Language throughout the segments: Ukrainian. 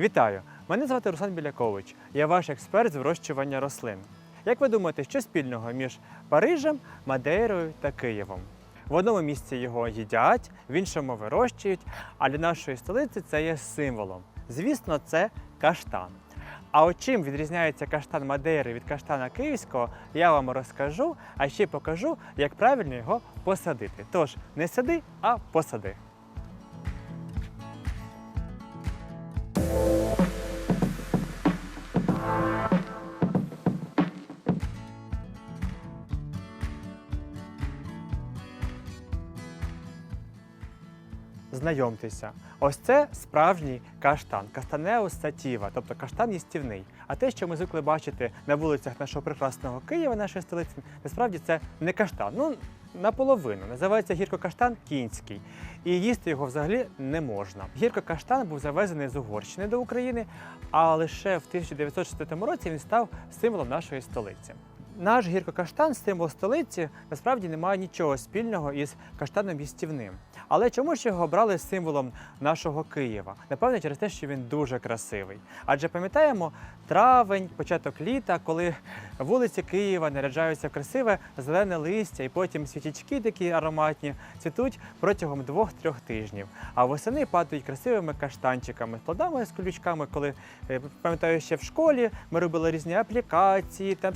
Вітаю! Мене звати Руслан Білякович. Я ваш експерт з вирощування рослин. Як ви думаєте, що спільного між Парижем, Мадейрою та Києвом? В одному місці його їдять, в іншому вирощують, а для нашої столиці це є символом. Звісно, це каштан. А от чим відрізняється каштан Мадейри від каштана київського, я вам розкажу, а ще покажу, як правильно його посадити. Тож не сади, а посади. Знайомтеся, ось це справжній каштан, кастанеус сатіва, тобто каштан їстівний. А те, що ми звикли бачити на вулицях нашого прекрасного Києва, нашої столиці, насправді це не каштан. Ну, наполовину. Називається гіркокаштан кінський. І їсти його взагалі не можна. Гіркокаштан був завезений з Угорщини до України, а лише в 1904 році він став символом нашої столиці. Наш гіркокаштан, символ столиці, насправді не має нічого спільного із каштаном їстівним. Але чому ж його обрали символом нашого Києва? Напевно, через те, що він дуже красивий. Адже пам'ятаємо травень, початок літа, коли вулиці Києва наряджаються в красиве зелене листя, і потім світячки такі ароматні цвітуть протягом двох-трьох тижнів. А восени падають красивими каштанчиками, плодами з колючками, коли е, пам'ятаю, ще в школі ми робили різні аплікації, там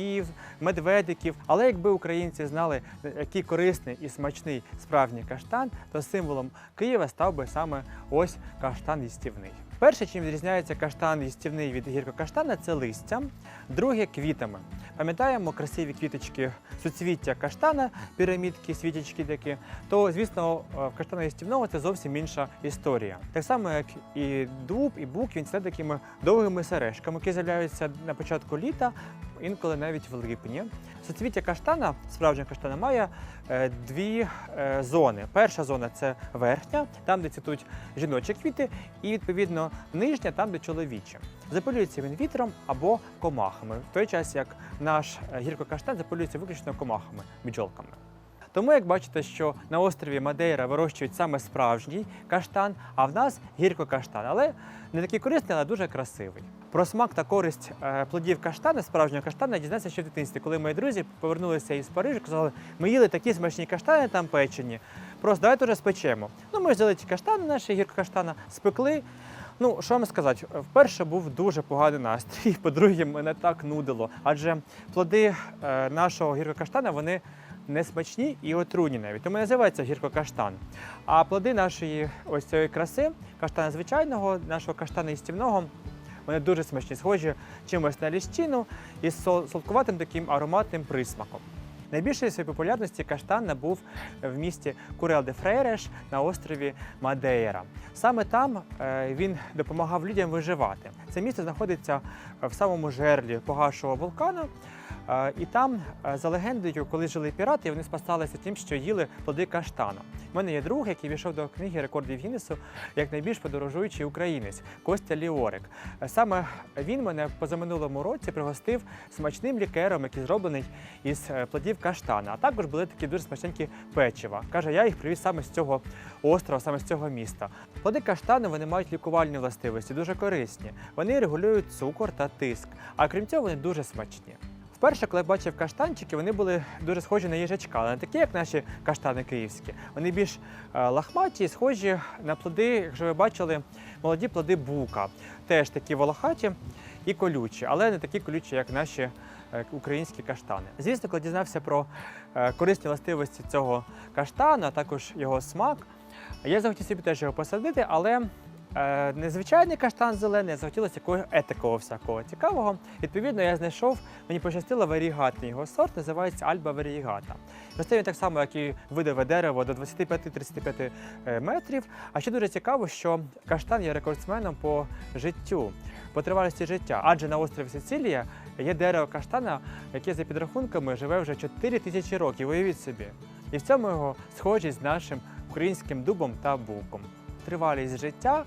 сніговиків, медведиків. Але якби українці знали, який корисний і смачний справжній каштан, то символом Києва став би саме ось каштан їстівний. Перше, чим відрізняється каштан їстівний від гіркокаштана, це листям, друге квітами. Пам'ятаємо красиві квіточки суцвіття каштана, пірамідки, світячки такі. То, звісно, е, в каштана їстівного це зовсім інша історія. Так само, як і дуб, і бук, він це такими довгими сережками, які з'являються на початку літа, інколи навіть в липні. Суцвіття каштана, справжнього каштана, має е, дві е, зони. Перша зона це верхня, там, де цвітуть жіночі квіти, і відповідно нижня, там, де чоловічі. Запилюється він вітром або комахами, в той час як наш е, гіркокаштан запилюється виключно комахами, бджолками. Тому, як бачите, що на острові Мадейра вирощують саме справжній каштан, а в нас гіркокаштан, але не такий корисний, але дуже красивий. Про смак та користь е, плодів каштана, справжнього каштана, дізнався ще в дитинстві, коли мої друзі повернулися із Парижу, казали, ми їли такі смачні каштани там печені. Просто давайте вже спечемо. Ну, ми взяли ті каштани, наші гіркокаштана, спекли. Ну, що вам сказати, вперше був дуже поганий настрій, по-друге, мене так нудило. Адже плоди е, нашого гіркокаштана вони не смачні і отруйні навіть. Тому називається гіркокаштан. А плоди нашої ось цієї краси, каштана звичайного, нашого каштана істівного, вони дуже смачні, схожі чимось на ліщину із сол- солодкуватим таким ароматним присмаком. Найбільшої своєї популярності каштан набув в місті Курел де Фрейреш на острові Мадейра. Саме там е, він допомагав людям виживати. Це місто знаходиться в самому жерлі погашого вулкану. І там, за легендою, коли жили пірати, вони спасалися тим, що їли плоди каштана. У мене є друг, який війшов до книги рекордів Гіннесу як найбільш подорожуючий українець Костя Ліорик. Саме він мене позаминулому році пригостив смачним лікером, який зроблений із е, плодів каштана. А також були такі дуже смачненькі печива. Каже, я їх привіз саме з цього острова, саме з цього міста. Плоди каштану вони мають лікувальні властивості, дуже корисні. Вони регулюють цукор та тиск. А крім цього, вони дуже смачні. Вперше, коли я бачив каштанчики, вони були дуже схожі на їжачка, але не такі, як наші каштани київські. Вони більш е, лахматі, і схожі на плоди, якщо ви бачили, молоді плоди бука. Теж такі волохаті і колючі, але не такі колючі, як наші е, українські каштани. Звісно, коли дізнався про е, корисні властивості цього каштану, а також його смак, я захотів собі теж його посадити, але е, не каштан зелений, захотілося якогось етикого всякого цікавого. Відповідно, я знайшов, мені пощастило варігатний його сорт, називається Альба варігата. Росте він так само, як і видове дерево до 25-35 е, метрів. А ще дуже цікаво, що каштан є рекордсменом по життю, по тривалості життя. Адже на острові Сицилія є дерево каштана, яке за підрахунками живе вже 4 тисячі років. Уявіть собі. І в цьому його схожість з нашим українським дубом та буком. Тривалість життя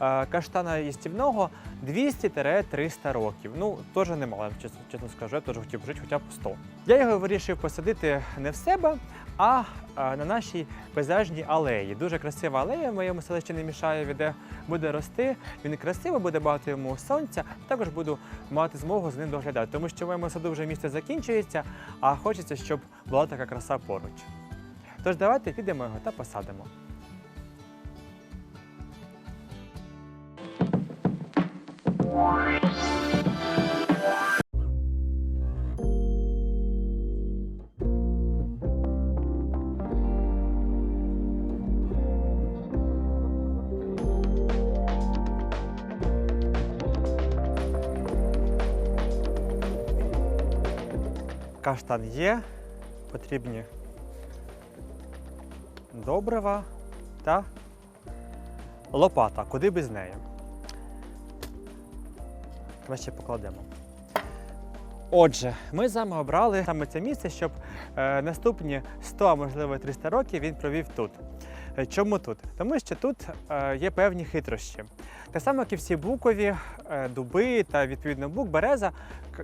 е, каштана їстівного 200-300 років. Ну, теж немало, чесно, чесно скажу, я теж хотів жити хоча б 100. Я його вирішив посадити не в себе, А е, на нашій пейзажній алеї. Дуже красива алея в моєму селищі не мішає, де буде рости. Він красиво, буде багато йому сонця. Також буду мати змогу з ним доглядати, тому що в моєму саду вже місце закінчується, а хочеться, щоб була така краса поруч. Тож давайте підемо його та посадимо. Каштан є, потрібні добрива та лопата. Куди без неї? Давай ще покладемо. Отже, ми з вами обрали саме це місце, щоб е, наступні 100, а можливо 300 років він провів тут. Е, Чому тут? Тому що тут е, є певні хитрощі. Так само, як і всі букові, е, дуби та відповідно бук, береза,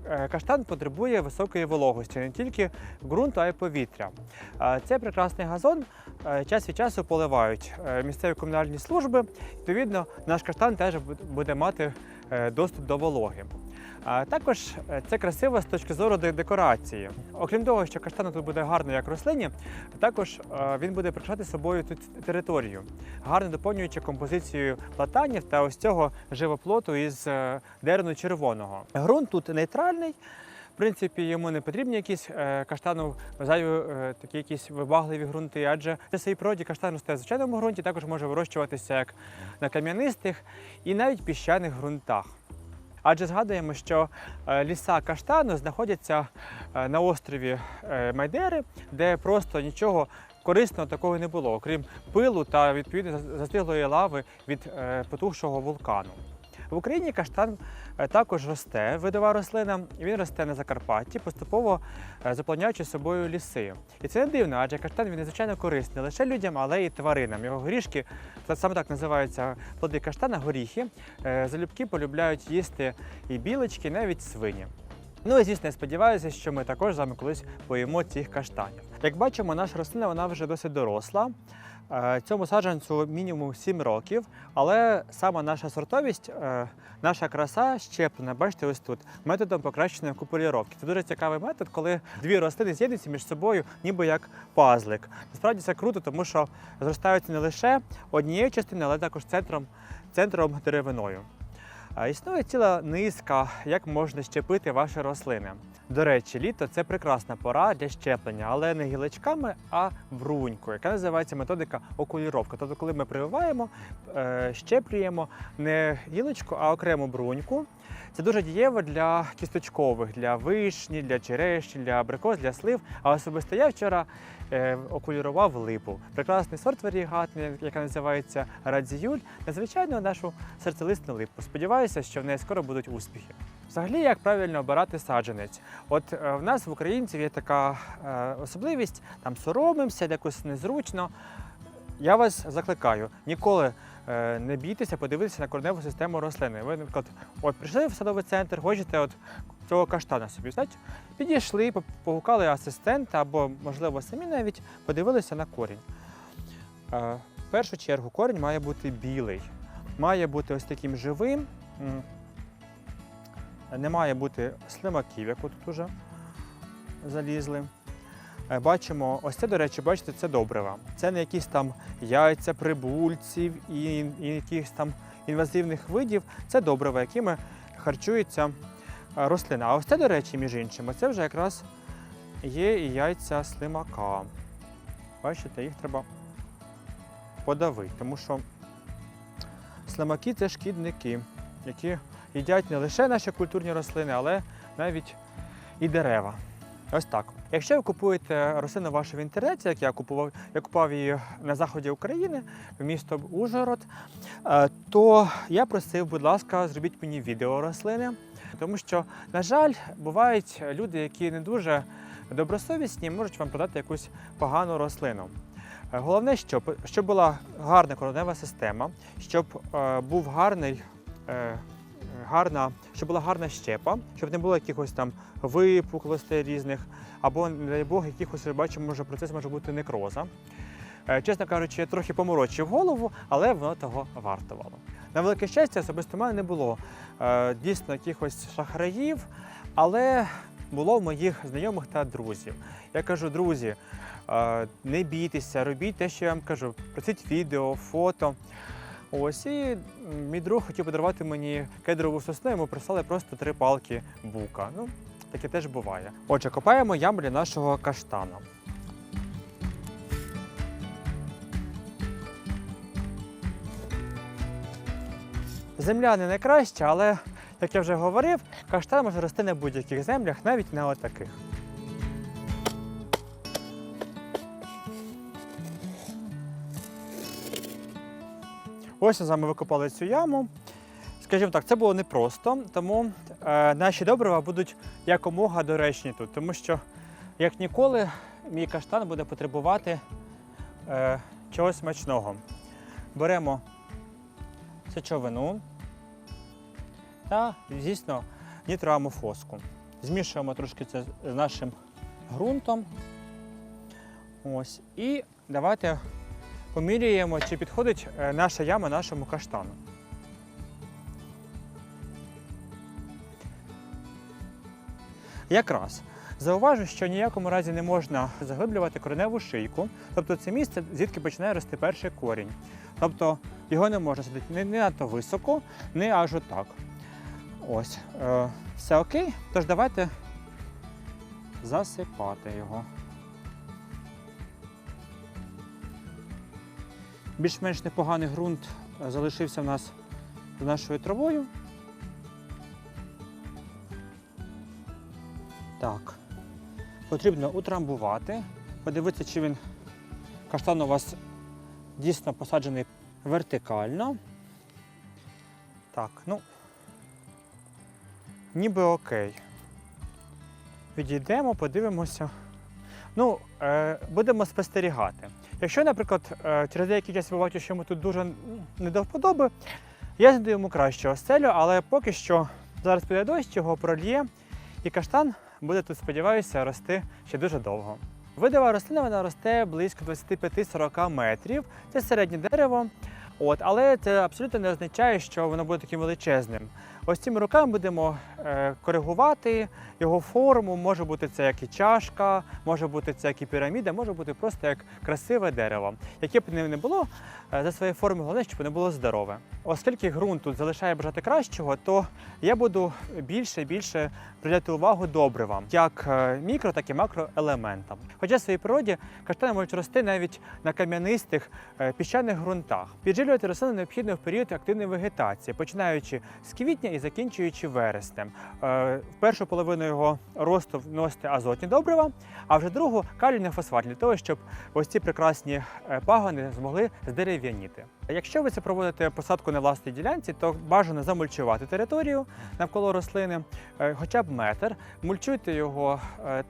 е, каштан потребує високої вологості не тільки ґрунту, а й повітря. Е, Цей прекрасний газон е, час від часу поливають е, місцеві комунальні служби. Відповідно, наш каштан теж буде мати доступ до вологи. Також е, це красиво з точки зору декорації. Окрім того, що каштан тут буде гарно як рослині, також е, він буде прикрашати собою тут територію, гарно доповнюючи композицію платанів та ось цього живоплоту із е, дерену червоного. Грунт тут нейтральний. Принципі, йому не потрібні якісь е, каштану зайві е, такі якісь вибагливі ґрунти, адже в своїй природі каштан росте в звичайному ґрунті, також може вирощуватися як на кам'янистих і навіть піщаних ґрунтах. Адже згадуємо, що е, ліса каштану знаходяться на острові Майдери, де просто нічого корисного такого не було, окрім пилу та відповідно за- застиглої лави від потухшого вулкану. В Україні каштан е, також росте, видова рослина. Він росте на Закарпатті, поступово е, заповняючи собою ліси. І це не дивно, адже каштан він надзвичайно корисний не лише людям, але й тваринам. Його горішки, це саме так називаються плоди каштана, горіхи. Е, Залюбки полюбляють їсти і білочки, і навіть свині. Ну і звісно, я сподіваюся, що ми також з вами колись поїмо цих каштанів. Як бачимо, наша рослина вона вже досить доросла. Е, Цьому саджанцю мінімум 7 років, але сама наша сортовість, е, наша краса щеплена, бачите, ось тут, методом покращеної купуліровки. Це дуже цікавий метод, коли дві рослини з'єднуються між собою, ніби як пазлик. Насправді це круто, тому що зростаються не лише однією частиною, але також центром, центром деревиною. Існує ціла низка, як можна щепити ваші рослини. До речі, літо це прекрасна пора для щеплення, але не гілочками, а брунькою, яка називається методика окуліровка. Тобто, коли ми прививаємо, е, щеплюємо не гілочку, а окрему бруньку. Це дуже дієво для кісточкових, для вишні, для черешні, для абрикос, для слив. А особисто я вчора окулірував липу. Прекрасний сорт варігатний, яка називається радзіюль, незвичайно нашу серцелисну липу. Сподіваюся, що в неї скоро будуть успіхи. Взагалі, як правильно обирати саджанець? От е, в нас в українців є така е, особливість, там соромимося, якось незручно. Я вас закликаю, ніколи е, не бійтеся подивитися на кореневу систему рослини. Ви, наприклад, от прийшли в садовий центр, хочете от цього каштана собі, знаєте, підійшли, по- погукали асистента або, можливо, самі навіть подивилися на корінь. Е, в першу чергу корінь має бути білий, має бути ось таким живим. Не має бути слимаків, як тут уже залізли. Е, Бачимо, ось це, до речі, бачите, це добрива. Це не якісь там яйця прибульців і, і якихось там інвазивних видів. Це добрива, якими харчується е, рослина. А ось це, до речі, між іншим, це вже якраз є і яйця слимака. Бачите, їх треба подавити, тому що слимаки це шкідники, які їдять не лише наші культурні рослини, але навіть і дерева. Ось так. Якщо ви купуєте рослину вашу в інтернеті, як я купував, я купував її на заході України, в місто Ужгород, е, то я просив, будь ласка, зробіть мені відео рослини. Тому що, на жаль, бувають люди, які не дуже добросовісні, можуть вам продати якусь погану рослину. Е, Головне, щоб, щоб була гарна коронева система, щоб е, був гарний е, гарна, щоб була гарна щепа, щоб не було якихось там випуклостей різних, або, не дай Бог, якихось бачу, може процес може бути некроза. Е, Чесно кажучи, я трохи поморочив голову, але воно того вартувало. На велике щастя, особисто в мене не було е, дійсно якихось шахраїв, але було в моїх знайомих та друзів. Я кажу, друзі, е, не бійтеся, робіть те, що я вам кажу. Просіть відео, фото. Ось і мій друг хотів подарувати мені кедрову сосну, йому прислали просто три палки бука. Ну, таке теж буває. Отже, копаємо яму нашого каштана. Земля не найкраща, але, як я вже говорив, каштан може рости на будь-яких землях, навіть на отаких. Ось ми з вами викопали цю яму. Скажімо так, це було непросто, тому е, наші добрива будуть якомога доречні тут, тому що, як ніколи, мій каштан буде потребувати е, чогось смачного. Беремо сечовину та, звісно, нітроамофоску. Змішуємо трошки це з нашим ґрунтом. Ось. І давайте поміряємо, чи підходить е, наша яма нашому каштану. Якраз зауважу, що ніякому разі не можна заглиблювати кореневу шийку, тобто це місце, звідки починає рости перший корінь. Тобто його не можна садити не надто високо, не аж отак. Ось. Е, все окей. Тож давайте засипати його. Більш-менш непоганий ґрунт е, залишився в нас з нашою травою. Так. Потрібно утрамбувати, подивитися, чи він каштан у вас дійсно посаджений вертикально. Так, ну. Ніби окей. Відійдемо, подивимося. Ну, е, будемо спостерігати. Якщо, наприклад, е, через деякий час ви бачите, що йому тут дуже не до вподоби, я знайду йому кращу оселю, але поки що зараз піде дощ, його прольє, і каштан буде тут, сподіваюся, рости ще дуже довго. Видова рослина вона росте близько 25-40 метрів. Це середнє дерево. От, але це абсолютно не означає, що воно буде таким величезним. Ось цими руками будемо е, коригувати його форму. Може бути це як і чашка, може бути це як і піраміда, може бути просто як красиве дерево. Яке б не було е, за своєю формою, головне, щоб воно було здорове. Оскільки ґрунт тут залишає бажати кращого, то я буду більше і більше приділяти увагу добривам, як е, мікро, так і макроелементам. Хоча в своїй природі каштани можуть рости навіть на кам'янистих піщаних ґрунтах. Підживлювати рослини необхідно в період активної вегетації, починаючи з квітня і закінчуючи вереснем. Е, В першу половину його росту вносити азотні добрива, а вже другу калійний фосфат для того, щоб ось ці прекрасні е, пагони змогли здерев'яніти. Якщо ви це проводите посадку на власній ділянці, то бажано замульчувати територію навколо рослини, е, хоча б метр. Мульчуйте його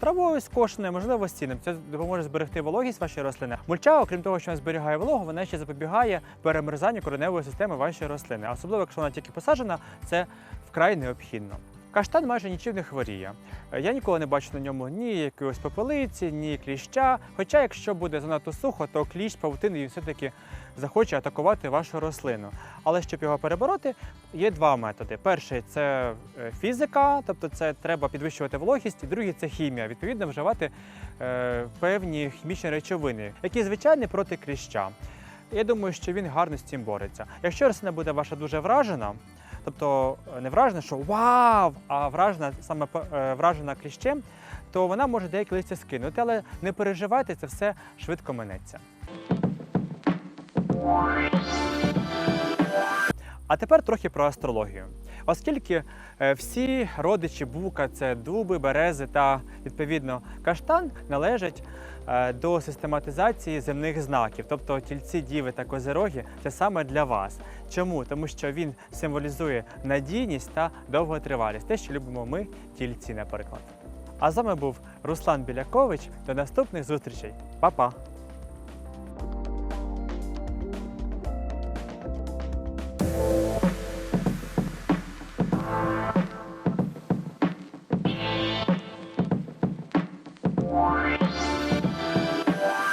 травою скошеною, можливо, стіном. Це допоможе зберегти вологість вашої рослини. Мульча, окрім того, що вона зберігає вологу, вона ще запобігає перемерзанню кореневої системи вашої рослини. Особливо, якщо вона тільки посаджена, це вкрай необхідно. Каштан майже нічим не хворіє. Е, Я ніколи не бачу на ньому ні якоїсь попелиці, ні кліща. Хоча, якщо буде занадто сухо, то кліщ павутини все-таки захоче атакувати вашу рослину. Але щоб його перебороти, є два методи. Перший це е, фізика, тобто це треба підвищувати вологість, і другий це хімія, відповідно, вживати е, певні хімічні речовини, які звичайні проти кліща. Я думаю, що він гарно з цим бореться. Якщо рослина буде ваша дуже вражена, тобто е, не вражена, що вау, а вражена саме е, вражена кліщем, то вона може деякі листя скинути, але не переживайте, це все швидко минеться. А тепер трохи про астрологію. Оскільки е, всі родичі бука це дуби, берези та відповідно каштан належать до систематизації земних знаків, тобто тільці, діви та козероги це саме для вас. Чому? Тому що він символізує надійність та довготривалість, те, що любимо ми, тільці, наприклад. А з вами був Руслан Білякович. До наступних зустрічей. Па-па!